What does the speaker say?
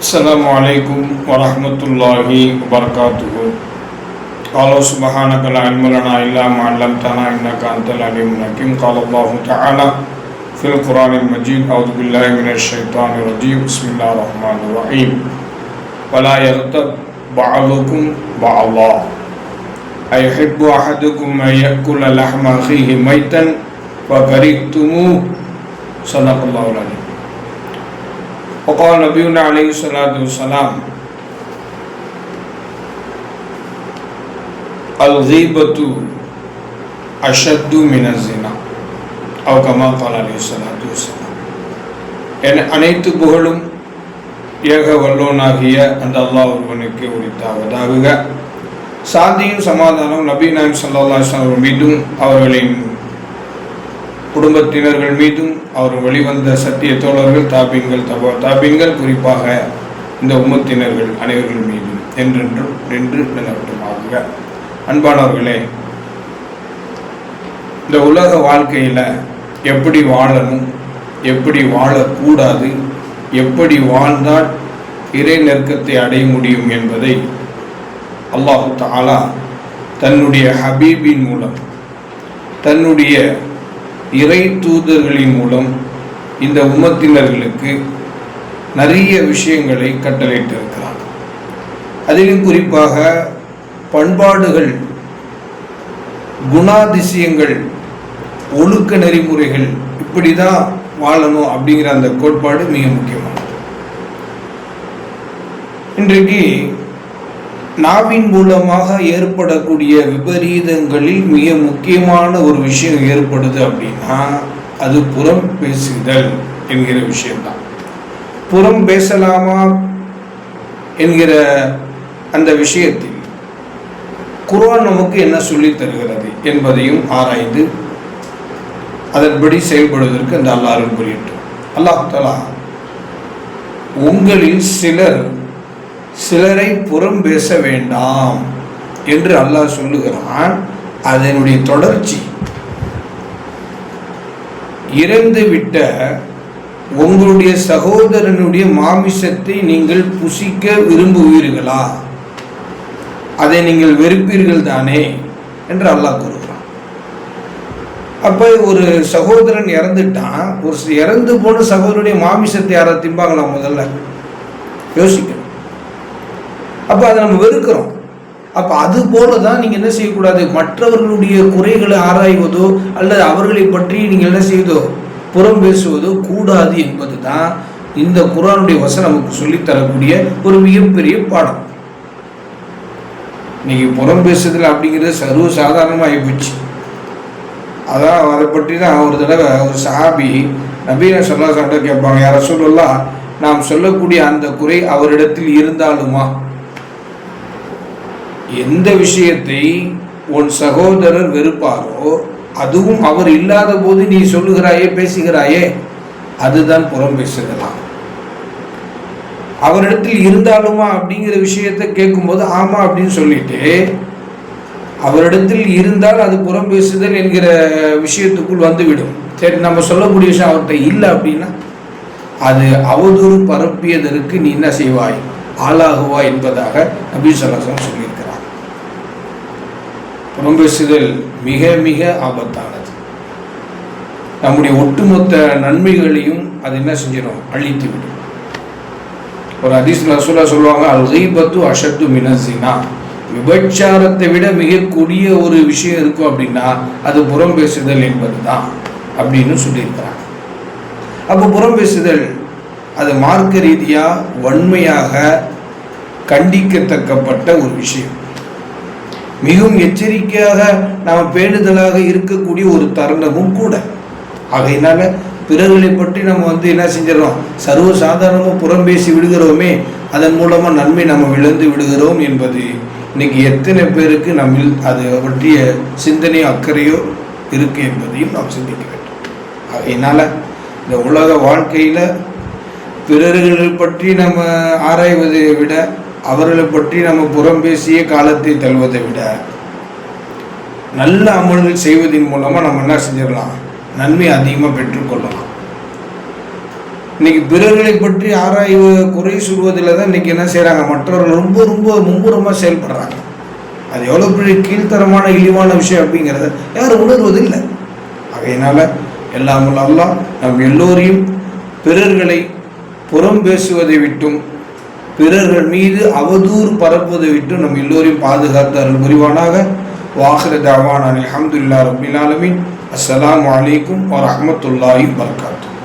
السلام عليكم ورحمة الله وبركاته. قال سبحانك لا علم لنا إلا ما علمتنا إنك أنت العليم الحكيم. قال الله تعالى في القرآن المجيد أعوذ بالله من الشيطان الرجيم. بسم الله الرحمن الرحيم. ولا يغتب بعضكم بعضا. أيحب أحدكم أن يأكل لحم أخيه ميتا فكرهتموه. صدق الله العظيم. وقال نبينا عليه الصلاة والسلام الغيبة أشد من الزنا أو كما قال عليه الصلاة والسلام என அனைத்து புகழும் ஏக வல்லோனாகிய அந்த அல்லாஹ் ஒருவனுக்கு உரித்தாவதாகுக சாந்தியும் சமாதானம் நபி நாயம் சல்லா அவர்கள் மீதும் அவர்களின் குடும்பத்தினர்கள் மீதும் அவர் வெளிவந்த சத்திய தோழர்கள் தாபிங்கள் தபா தாபிங்கள் குறிப்பாக இந்த உம்மத்தினர்கள் அனைவர்கள் மீதும் என்றென்றும் நின்று நிலவட்டுமாக. அன்பானவர்களே இந்த உலக வாழ்க்கையில் எப்படி வாழணும் எப்படி வாழக்கூடாது எப்படி வாழ்ந்தால் இறை நெருக்கத்தை அடைய முடியும் என்பதை அல்லாஹு தாலா தன்னுடைய ஹபீபின் மூலம் தன்னுடைய இறை தூதர்களின் மூலம் இந்த உம்மத்தினர்களுக்கு நிறைய விஷயங்களை கட்டளையிட்டிருக்கிறார் அதிலும் குறிப்பாக பண்பாடுகள் குணாதிசயங்கள் ஒழுக்க நெறிமுறைகள் இப்படி தான் வாழணும் அப்படிங்கிற அந்த கோட்பாடு மிக முக்கியமானது. இன்றைக்கு நாவின் மூலமாக ஏற்படக்கூடிய விபரீதங்களில் மிக முக்கியமான ஒரு விஷயம் ஏற்படுது அப்படின்னா அது புறம் பேசுதல் என்கிற விஷயம்தான். புறம் பேசலாமா என்கிற அந்த விஷயத்தில் குரான் நமக்கு என்ன சொல்லி தருகிறது என்பதையும் ஆராய்ந்து அதன்படி செயல்படுவதற்கு அந்த அல்லாஹ் புரியட்டும். அல்லாஹ் தலா உங்களில் சிலர் சிலரை புறம் பேச வேண்டாம் என்று அல்லாஹ் சொல்லுகிறான். அதனுடைய தொடர்ச்சி. இறந்து விட்ட உங்களுடைய சகோதரனுடைய மாமிசத்தை நீங்கள் புசிக்க விரும்புவீர்களா? அதை நீங்கள் வெறுப்பீர்கள் தானே என்று அல்லாஹ் கூறுகிறான். அப்போ ஒரு சகோதரன் இறந்துட்டான். ஒரு இறந்து போன சகோதரனுடைய மாமிசத்தை யாரை திம்பாங்களா முதல்ல? யோசிக்கணும். அப்போ அதை நம்ம வெறுக்கிறோம். அப்போ அது போல தான் நீங்கள் என்ன செய்யக்கூடாது? மற்றவர்களுடைய குறைகளை ஆராய்வதோ அல்லது அவர்களை பற்றி நீங்கள் என்ன செய்வதோ புறம் பேசுவதோ கூடாது என்பது தான் இந்த குரானுடைய வசனம் நமக்கு சொல்லித்தரக்கூடிய ஒரு மிகப்பெரிய பாடம். இன்னைக்கு புறம் பேசுதல் அப்படிங்கிறது சர்வ சாதாரணமாக ஆகிப்போச்சு அதான் அதை பற்றி தான் ஒரு தடவை ஒரு சாபி நபீன சொல்லா சாப்பிட்ட கேட்பாங்க யார சொல்லலாம் நாம் சொல்லக்கூடிய அந்த குறை அவரிடத்தில் இருந்தாலுமா? எந்த விஷயத்தை உன் சகோதரர் வெறுப்பாரோ அதுவும் அவர் இல்லாத போது நீ சொல்லுகிறாயே பேசுகிறாயே அதுதான் புறம் பேசுகிறான். அவரிடத்தில் இருந்தாலுமா அப்படிங்கிற விஷயத்தை கேட்கும்போது ஆமா அப்படின்னு சொல்லிட்டு அவரிடத்தில் இருந்தால் அது புறம் பேசுதல் என்கிற விஷயத்துக்குள் வந்துவிடும். சரி நம்ம சொல்லக்கூடிய விஷயம் அவர்கிட்ட இல்லை அப்படின்னா அது அவதூறு பரப்பியதற்கு நீ என்ன செய்வாய்? ஆளாகுவாய் என்பதாக நபி சொல்லாசம் சொல்லியிருக்கிறார். புறம் பேசுதல் மிக மிக ஆபத்தானது. நம்முடைய ஒட்டுமொத்த நன்மைகளையும் அது என்ன செஞ்சிடும்? அழித்து விடும். ஒரு அதிஸ் ரசூலா சொல்லுவாங்க அல் கீபத்து அஷத்து மினசினா விபச்சாரத்தை விட மிக கொடிய ஒரு விஷயம் இருக்கும் அப்படின்னா அது புறம் பேசுதல் என்பது தான் அப்படின்னு சொல்லியிருக்கிறாங்க. அப்போ புறம் பேசுதல் அது மார்க்க ரீதியாக வன்மையாக கண்டிக்கத்தக்கப்பட்ட ஒரு விஷயம். மிகவும் எச்சரிக்கையாக நாம் பேணுதலாக இருக்கக்கூடிய ஒரு தருணமும் கூட. ஆகையினால பிறர்களை பற்றி நம்ம வந்து என்ன செஞ்சிடறோம்? சர்வ சாதாரணமாக புறம் பேசி விடுகிறோமே அதன் மூலமாக நன்மை நம்ம விழுந்து விடுகிறோம் என்பது. இன்னைக்கு எத்தனை பேருக்கு நம்மில் அது பற்றிய சிந்தனையோ அக்கறையோ இருக்கு என்பதையும் நாம் சிந்திக்க வேண்டும். அதனால் இந்த உலக வாழ்க்கையில் பிறர்கள் பற்றி நம்ம ஆராய்வதை விட அவர்களை பற்றி நம்ம புறம் பேசிய காலத்தை தள்ளுவதை விட நல்ல அமல்கள் செய்வதன் மூலமாக நம்ம என்ன செஞ்சிடலாம்? நன்மை அதிகமாக பெற்றுக்கொள்ளலாம் இன்னைக்கு பிறர்களை பற்றி ஆராய்வு குறை சொல்வதில் தான் இன்னைக்கு என்ன செய்கிறாங்க மற்றவர்கள் ரொம்ப ரொம்ப மும்முரமாக செயல்படுறாங்க. அது எவ்வளோ பெரிய கீழ்த்தரமான இழிவான விஷயம் அப்படிங்கிறத யாரும் உணர்வதில்லை. ஆகையினால எல்லாம் வல்ல நம் எல்லோரையும் பிறர்களை புறம் பேசுவதை விட்டும் பிறர்கள் மீது அவதூறு பரப்புவதை விட்டு நம் எல்லோரையும் பாதுகாத்தார்கள். புரிவானாக வாஹர தாவான் அல்ஹம்துலில்லாஹ் ரப்பில் ஆலமீன். அஸ்லாம் வலைக்கும் வரஹ்மத்துல்லாஹி வபரகாத்துஹு